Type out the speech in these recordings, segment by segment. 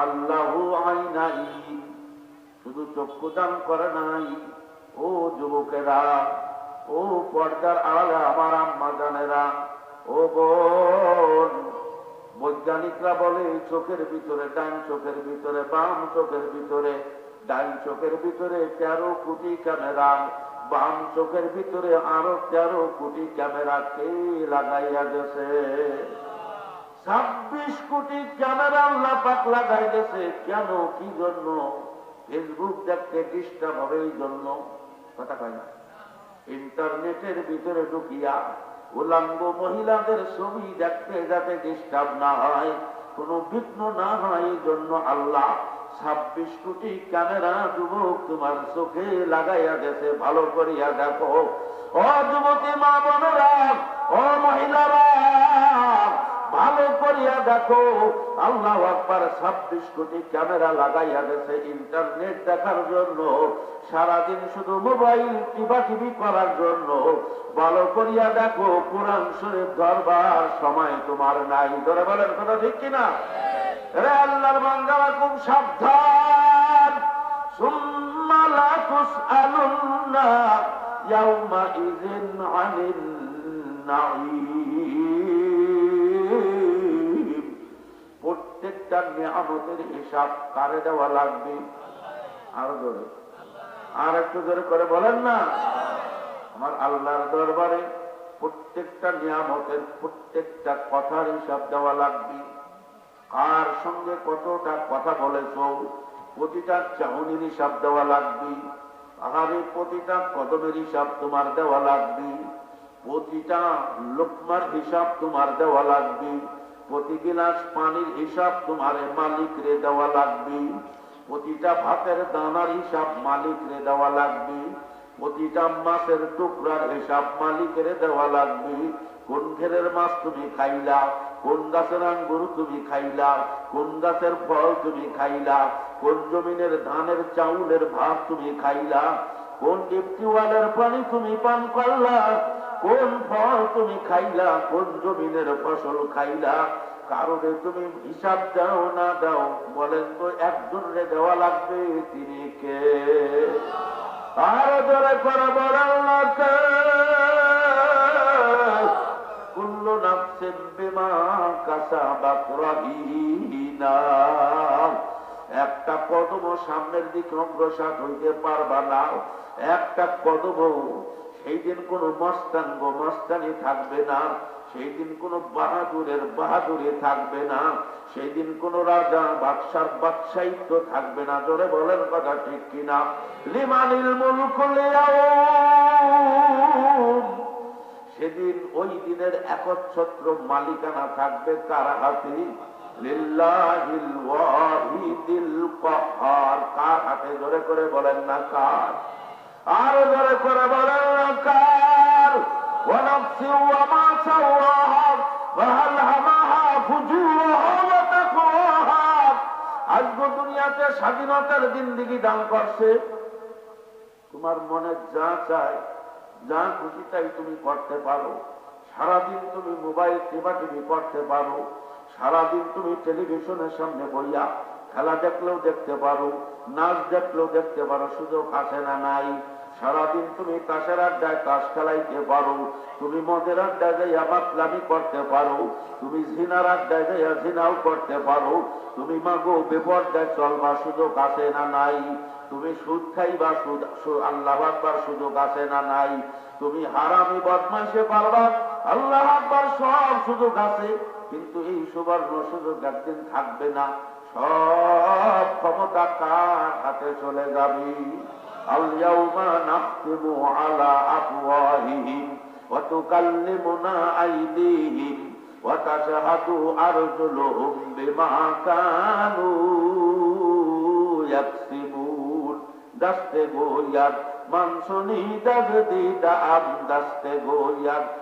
আল্লাহু আইনাই। শুধু চক্ষু দান করে নাই। ও যুবকেরা, ও পর্দার আড়ালে আমার আম্মা জানেরা, ও বোন, বৈজ্ঞানিকরা বলে চোখের ভিতরে ডান চোখের ভিতরে বাম চোখের ভিতরে, ডান চোখের ভিতরে তেরো কোটি ক্যামেরা, বাম চোখের ভিতরে আরও তেরো কোটি ক্যামেরা কে লাগাইয়া গেছে? ছাব্বিশ কোটি ক্যামেরা আল্লাহ পাক লাগাই গেছে কেন? কি জন্য? ফেসবুক দেখতে ডিস্টার্ব হবে এই জন্য। কথা কয় না। ইন্টারনেটের ভিতরে ঢুকিয়া উলাঙ্গ মহিলাদের ছবি দেখতে যাতে ডিস্টার্ব না হয়, কোনো বিঘ্ন না হয়, এই জন্য আল্লাহ ছাব্বিশ কোটি ক্যামেরা যুবক তোমার চোখে লাগাইয়া গেছে ভালো করিয়া দেখো। ও যুবতী মা বোনেরা, ও মহিলারা করিয়া দেখো। আল্লাহ আকবার ছাব্বিশ কোটি ক্যামেরা লাগাইয়া গেছে ইন্টারনেট দেখার জন্য। সারাদিন শুধু মোবাইল টিপা টিভি করার জন্য। ভালো করিয়া দেখো, কোরআন শরীফ ধরবার সময় তোমার নাই। ধরে বলেন কথা ঠিক কিনা? রে আল্লাহর বান্দারা খুব সাবধান। সুম্মা লা তুসআলুন্না ইয়াউমাইযিন আনিন নাঈম। নিয়ামতের হিসাব কারে দেওয়া লাগবে? আরও জোরে। আর একটু জোরে করে বলেন না? আমার আল্লাহর দরবারে প্রত্যেকটা নিয়ামতের প্রত্যেকটা কথার হিসাব দেওয়া লাগবে। কার সঙ্গে কতটা কথা বলেছ? প্রতিটা চাউনির হিসাব দেওয়া লাগবে। আহারে প্রতিটা কদমের হিসাব তোমার দেওয়া লাগবে। প্রতিটা লোকমার হিসাব তোমার দেওয়া লাগবে। প্রতি গিলাস পানির হিসাব তোমার মালিক রে দেওয়া লাগবে। প্রতিটা ভাতের দানার হিসাব মালিক রে দেওয়া লাগবে। প্রতিটা মাছের টুকরার হিসাব মালিকের দেওয়া লাগবে। কোন ঘেরের মাছ তুমি খাইলা, কোন গাছের আঙ্গুর তুমি খাইলা, কোন গাছের ফল তুমি খাইলা, কোন জমিনের ধানের চাউলের ভাত তুমি খাইলা, কোন ডিপটিওয়ালের পানি তুমি পান করলা, কোন ফল তুমি খাইলা, কোন জমিনের ফসল খাইলা কারণে তুমি হিসাব দাও না দাও, বলেন তো একজন রে দেওয়া লাগবে, তিনি কে? একটা কদম সামনের দিকে অগ্রসর হইতে পারবা না। একটা কদম সেই দিন কোন মস্তান গো মস্তানি থাকবে না। সেই দিন কোন বাহাদুরের বাহাদুরি থাকবে না। সেই দিন কোন রাজা বাদশার বাদশাহিত্ব থাকবে না। জোরে বলেন কথা ঠিক কিনা? লিমানিল মুলুক সেদিন ওই দিনের একচ্ছত্র মালিকানা থাকবে কার হাতে? লিল্লাহিল ওয়াহিদিল কার হাতে? জোরে করে বলেন না কার। আর জোরে করে বলেন না কার। ওয়া নাফসি ওয়া মা সাওয়া স্বাধীনতার জিন্দিগি দান করছে। তোমার মনে যা চায়, যা খুশি তাই তুমি করতে পারো। সারাদিন তুমি মোবাইল টিভা টিভি করতে পারো। সারাদিন তুমি টেলিভিশনের সামনে বইয়া খেলা দেখলেও দেখতে পারো। নাচ দেখলেও দেখতে পারো, সুযোগ আছে না, নাই। সারাদিন তুমি তাসের আড্ডায় তাস খেলাইতে পারো, তুমি মদের আড্ডায় যাইয়া মাতলামি করতে পারো, তুমি ঝিনার আড্ডায় যাইয়া ঝিনাও করতে পারো, তুমি মাগো বেপর্দায় চলবা সুযোগ আছে না, নাই। তুমি সুদ খাইবা, সুদ আল্লাহ আকবার সুযোগ আছে না, নাই। তুমি হারামি বদমাইশে পারবা, আল্লাহ আকবার সব সুযোগ আছে, কিন্তু এই সুবর্ণ সুযোগ একদিন থাকবে না। সব ক্ষমতা কার হাতে চলে যাবি? আলিয়াউমা নাফতিমু আলা আফওয়াহিহিম দাস্তে গোয়াত মানসুনি দাগদি দাম দাস্তে গোয়াত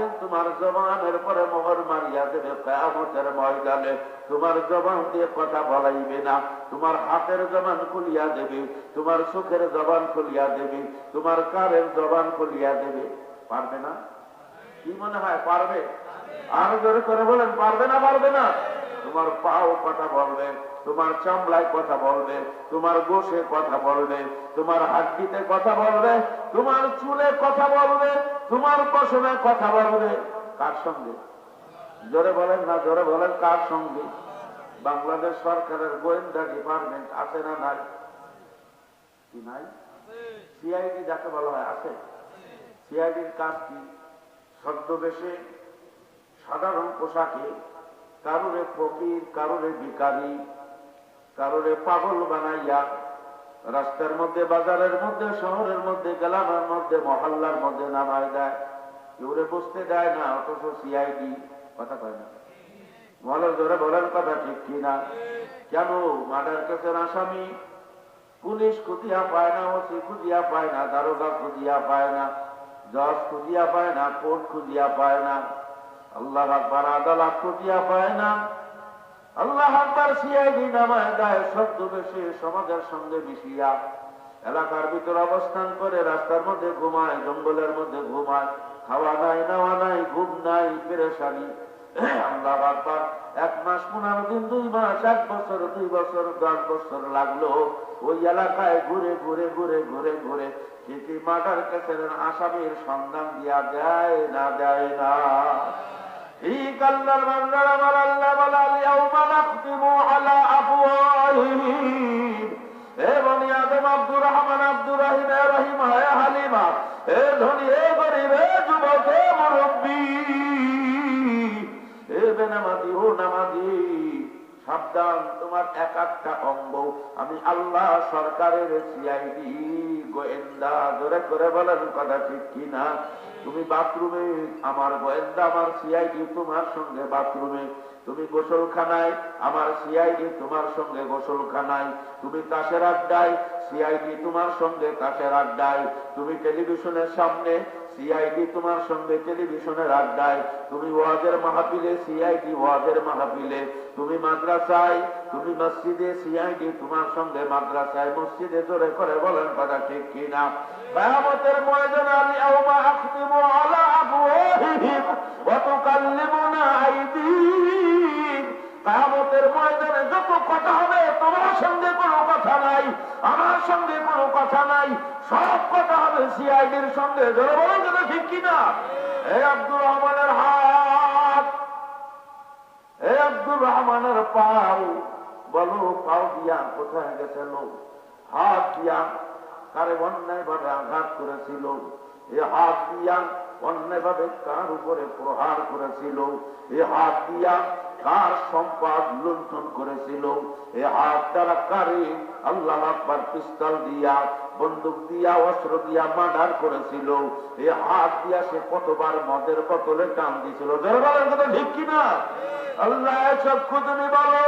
একদিন তোমার জবানের পরে মোহর মারিয়া দেবে, কেয়ামতের ময়দানে। তোমার জবান দিয়ে কথা বলাইবে না, তোমার হাতের জবান খুলিয়া দেবে, তোমার চোখের জবান খুলিয়া দেবে, তোমার কারের জবান খুলিয়া দেবে। পারবে না? কি মনে হয়, পারবে? আরও জোরে করে বলেন, পারবে না পারবে না? তোমার পাও কথা বলবে, তোমার চামড়ায় কথা বলবে, তোমার গোষে কথা বলবে, তোমার হাড্ডিতে কথা বলবে, তোমার চুলে কথা বলবে তোমার পশমে কথা বলবে কার সঙ্গে? জোরে বলেন না, জোরে বলেন কার সঙ্গে? বাংলাদেশ সরকারের গোয়েন্দা ডিপার্টমেন্ট আছে না নাই? কি নাই? সিআইডি যাকে বলা হয় আছে। সিআইডির কাজ কি? ছদ্মবেশে সাধারণ পোশাকে কারোরে ফকির, কারোরে ভিকারি কারোরে পাগল বানাইয়া রাস্তার মধ্যে, বাজারের মধ্যে, শহরের মধ্যে গেলামের মধ্যে, মহল্লার মধ্যে নামায় দেয়। কেউরে বসতে দেয় না, অথচ সিআইডি কথা কয় না। মহলের ধরে বলেন কথা ঠিক কিনা কেন? মার্ডার কেসের আসামি। পুলিশ খুঁজিয়া পায় না, ওসি খুঁজিয়া পায় না, দারোগা খুঁজিয়া পায় না, জজ খুঁজিয়া পায় না, কোর্ট খুঁজিয়া পায় না, আল্লাহ আদালত খুঁজিয়া পায় না। সমাজের সঙ্গে মিশিয়া এলাকার ভিতর অবস্থান করে রাস্তার মধ্যে ঘুমায়, জঙ্গলের মধ্যে ঘুমায়, খাওয়া নাই, নেওয়া নাই, ঘুম নাই, পেরেশানি। আল্লাহ এক মাস পনেরো দিন, দুই মাস, এক বছর, দুই বছর, দশ বছর লাগল। ওই এলাকায় ঘুরে ঘুরে ঘুরে ঘুরে ঘুরে ঠিকই মার্ডার কেসের আসামির সন্ধান দিয়া দেয় না দেয় না। ঠিক আল্লাহর বান্দার আমার আল্লাহ বলা ইয়াউমা নাখতিমু আলা আফওয়াহিহিম এ বনি আদম, আব্দুর রহমান, আব্দুর রহিম রহিম, হে হালিমা এ ধনী এ গরিব মুরব্বী। এ বেনামাজি, ও নামাজি সাবধান, তোমার এক একটা অঙ্গ আমি আল্লাহ সরকারের সিআইডি গোয়েন্দা ধরে করে বলেন কথা ঠিক কিনা? তুমি বাথরুমে, আমার গোয়েন্দা, আমার সিআইডি তোমার সঙ্গে বাথরুমে। তুমি গোসলখানায়, আমার সিআইডি তোমার সঙ্গে গোসলখানায়। তুমি তাসের আড্ডায় সিআইডি তোমার সঙ্গে তাসের আড্ডায়। তুমি টেলিভিশনের সামনে সিআইডি তোমার সঙ্গে টেলিভিশনের আড্ডায়। তুমি ওয়াজের মাহফিলে সিআইডি ওয়াজের মাহফিলে। তুমি মাদ্রাসায়, তুমি মসজিদে সিআইডি তোমার সঙ্গে মাদ্রাসায়। মসজিদে জোরে করে বলেন কথা ঠিক কিনা। কিয়ামতের ময়দানে আল ইয়াউমা আখতিমু আলা আফওয়াহিহিম ওয়া তুকাল্লিমুনা আইদিহিম। কিয়ামতের ময়দানে যত কথা হবে, তোমার সঙ্গে কোনো কথা নাই, আমার সঙ্গে কোনো কথা নাই। সব কথা হবে সিআইডির সঙ্গে। ধরে বলো কথা ঠিক কিনা এ আব্দুর রহমানের হাত, এ আব্দুর রহমানের পাও। বলো, পাও দিয়া কোথায় গেছে লোক? হাত দিয়া কারে অন্যায় ভাবে আঘাত করেছিল? এ হাত দিয়া অন্যায় ভাবে কার উপরে প্রহার করেছিল? এ হাত দিয়া কার সম্পদ লুণ্ঠন করেছিল। এ হাত দ্বারা কারে আল্লাহ আকবার পিস্তল দিয়া, বন্দুক দিয়া, অস্ত্র দিয়া মার্ডার করেছিল। এ হাত দিয়া সে কতবার মদের বোতলে টান কথা ঠিক কিনা? আল্লাহ চক্ষু তুমি বলো,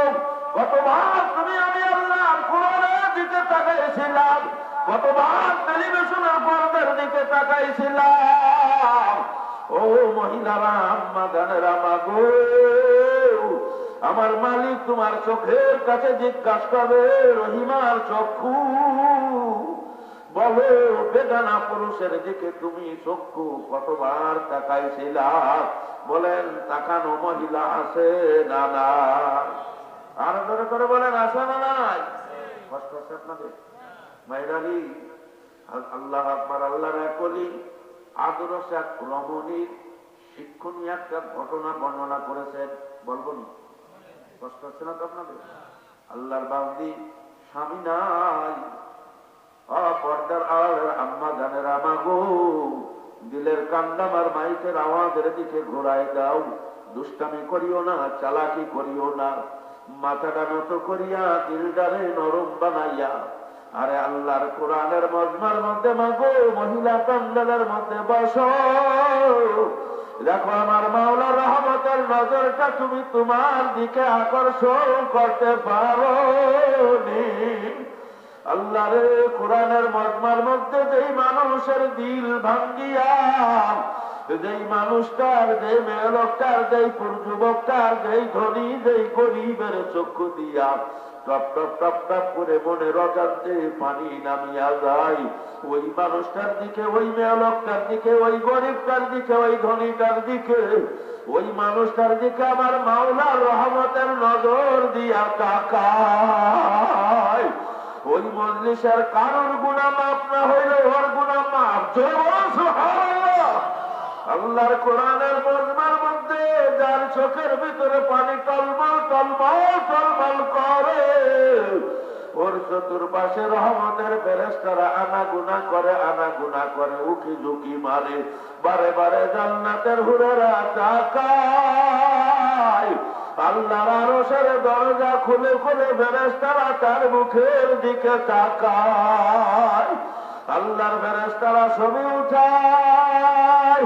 কতবার তুমি আমি আল্লাহ কোরআনের দিকে তাকাইছিলাম, কতবার টেলিভিশনের পর্দার দিকে তাকাইছিলাম। ও মহিলারা, আম্মা গানেরা মাগো আমার মালিক তোমার চোখের কাছে জিজ্ঞাসা করবে, রহিমার চক্ষু। বলো বেদানা পুরুষের দিকে তুমি চক্ষু কতবার তাকাইছিলা? বলেন, তাকানো মহিলা আছে না না আর ধরে করে বলেন, আছে না নাই? কষ্ট হচ্ছে আপনাদের? মাইরারি আল্লাহ আকবার আল্লাহ কলি আদরস এক রমণীর শিক্ষণীয় একটা ঘটনা বর্ণনা করেছেন। বলব নি? কষ্ট হচ্ছে না তো আপনাদের? আল্লাহর বান্দি স্বামী নাই। পর্দার আড়ালের আম্মা জানের আমাগো, দিলের কান্দামার মাইকের আওয়াজের দিকে ঘোরায় দাও। দুষ্টামি করিও না, চালাকি করিও না। মাথাটা নত করিয়া দিলদারে নরম বানাইয়া, আরে আল্লাহর কোরআনের মজমার মধ্যে মাগো, মহিলা প্যান্ডেলের মধ্যে বস। দেখো আমার মাওলার রহমতের নজরটা তুমি তোমার দিকে আকর্ষণ করতে পারো আল্লাহ রে, কোরআনের মজমার মধ্যে যেই মানুষের দিল ভাঙ্গিয়া যেই মানুষটার, যেই মেয়ে লোকটার যেই যুবকটার যেই ধনী, যেই গরিবের চক্ষু দিয়া টপ টপ টপ টপ করে মনে রজান্তে পানি নামিয়া যায় ওই মানুষটার দিকে, ওই মেয়ে লোকটার দিকে, ওই গরিবটার দিকে, ওই ধনীটার দিকে, ওই মানুষটার দিকে আমার মাওলার রহমতের নজর দিয়া তাকায় ওই মজলিসের কারোর গুণা মাপ না হইলে ওর গুণা মাপ জয়। আল্লাহর কোরআনের মজমার মধ্যে যার চোখের ভিতরে পানি টলমল টলমল টলমল করে, ওর চতুর্পাশে রহমতের ফেরেস্তারা আনা গুনা করে আনা গুনা করে, উকি ঝুঁকি মারে। বারে বারে জান্নাতের হুরেরা তাকায়। আল্লাহর আরশের দরজা খুলে খুলে ফেরেস্তারা তার মুখের দিকে তাকায়। আল্লাহর ফেরেস্তারা ছবি উঠায়।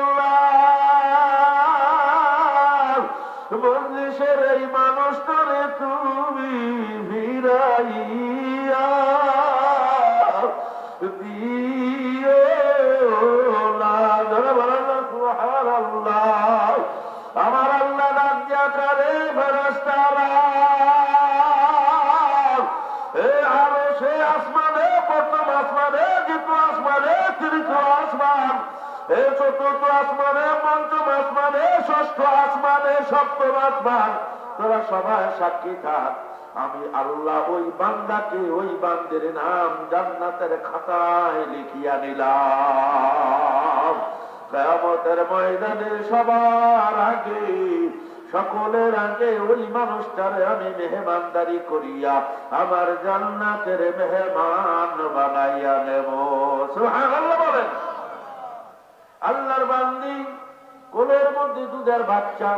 মজলিসের এই মানুষটারে তুমি ভিড়াইয়া দিও। আমার আল্লাহ ডাক করে ফেরেশতারা। আরও সে আসমানে, প্রথম আসমানে, দ্বিতীয় আসমানে, তৃতীয় আসমান। এ চতুর্থ আসমানে, পঞ্চম আসমানে, ষষ্ঠ আসমানে, সপ্তম আসমান তোরা সবাই সাক্ষী থাক। আমি আল্লাহ ওই বান্দাকে ওই বান্দের নাম জান্নাতের খাতায় লিখিয়া নিলাম কেমতের ময়দানে সবার আগে, সকলের আগে ওই মানুষটারে আমি মেহমানদারি করিয়া আমার জান্নাতের মেহমান বানাইয়া নেব। বলেন। আল্লাহর বান্দি, কোলের মধ্যে দুধের বাচ্চা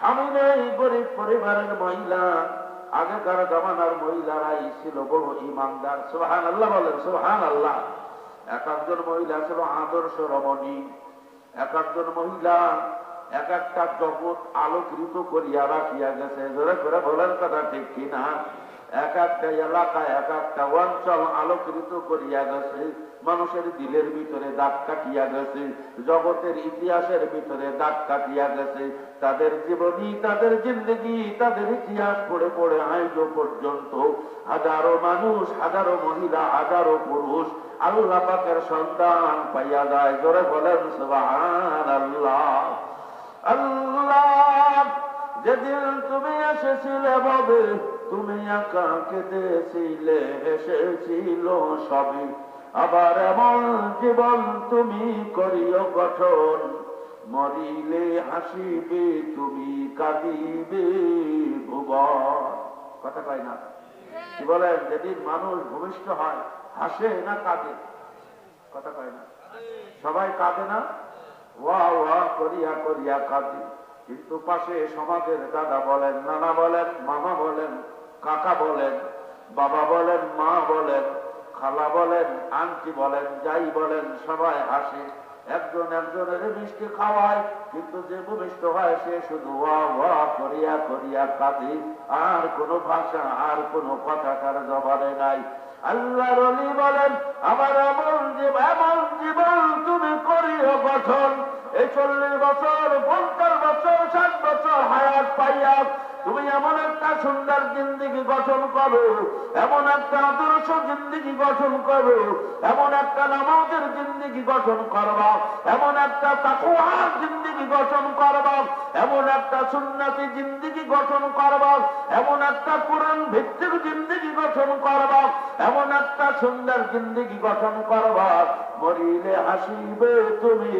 স্বামী নেই গরিব পরিবারের মহিলা, আগেকার জমানার মহিলারাই ছিল বড় ইমানদার। সোহান আল্লাহ বলেন সোহান আল্লাহ এক একজন মহিলা ছিল আদর্শ রমণী। এক একজন মহিলা এক একটা জগৎ আলোকৃত করিয়া রাখিয়া গেছে। জোরে করে বলেন কথা ঠিক কিনা? এক একটা এলাকা এক একটা অঞ্চল আলোকৃত করিয়া গেছে। মানুষের দিলের ভিতরে দাগ কাটিয়া গেছে। জগতের ইতিহাসের ভিতরে দাগ কাটিয়া গেছে। তাদের জীবনী, তাদের জিন্দগি, তাদের ইতিহাস পড়ে পড়ে আজ পর্যন্ত। হাজারো মানুষ, হাজারো মহিলা, হাজারো পুরুষ, আল্লাহ পাকের সন্তান পাইয়া যায়। জোরে বলেন আল্লাহ আল্লাহ, যেদিন তুমি এসেছিলে ভাবে তুমি একা কেঁদেছিলে হেসেছিল সবই। আবার এমন জীবন তুমি করিও গঠন মরিলে হাসিবে, তুমি কাঁদিবে ভুবন। কথা কয় না? কি বলেন? যেদিন মানুষ ভূমিষ্ঠ হয়, হাসে না কাঁদে? কথা কয় না? সবাই কাঁদে না? ওয়া ওয়া করিয়া করিয়া কাঁদে। কিন্তু পাশে সমাজের দাদা বলেন, নানা বলেন, মামা বলেন কাকা বলেন, বাবা বলেন, মা বলেন, খালা বলেন, আন্টি বলেন, যাই বলেন, সবাই হাসে। একজন একজনের মিষ্টি খাওয়ায়, কিন্তু যে ভূমিষ্ঠ হয় সে শুধু ওয়া ওয়া করিয়া করিয়া কাঁদে। আর কোনো ভাষা, আর কোনো কথা তার জবানে নাই। আল্লাহ রলি বলেন, আমার এমন জীব, এমন জীবন তুমি করিও গঠন। এই চল্লিশ বছর, পঞ্চাশ বছর, ষাট বছর হায়াত পাইয়া তুমি এমন একটা সুন্দর জিন্দিগি গঠন করো, এমন একটা আদর্শ জিন্দিগি গঠন করো, এমন একটা নামাজের জিন্দিগি গঠন করবা, এমন একটা তাকুয়ার জিন্দিগি গঠন করবা, এমন একটা সুন্নাতি জিন্দিগি গঠন করবা, এমন একটা কোরআন ভিত্তিক জিন্দিগি গঠন করবা, এমন একটা সুন্দর জিন্দিগি গঠন করবা। মরিলে হাসিবে তুমি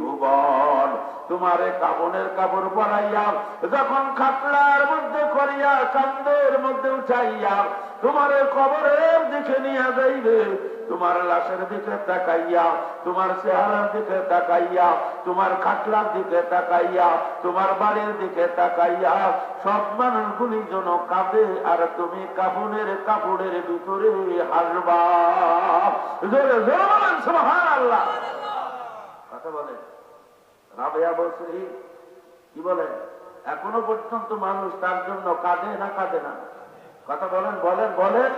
ভুবন। তোমারে কাপনের কাপড় পরাইয়া যখন খাটলার মধ্যে করিয়া কান্দের মধ্যে উঠাইয়া তোমারে কবরের দিকে নিয়ে যাইবে, তোমার লাশের দিকে তাকাইয়া, তোমার চেহারার দিকে তাকাইয়া, তোমার খাটলার দিকে তাকাইয়া, তোমার বাড়ির দিকে তাকাইয়া, সব মানুষগুলি যেন কাঁদে, আর তুমি কাপনের কাপড়ের ভিতরে হাসবা জোরে জোরে সুবহানাল্লাহ। কথা বলেন রাবেয়া বসরি কি বলেন এখনও পর্যন্ত মানুষ তার জন্য কাঁদে না কাঁদে না? কথা বলেন বলেন বলেন।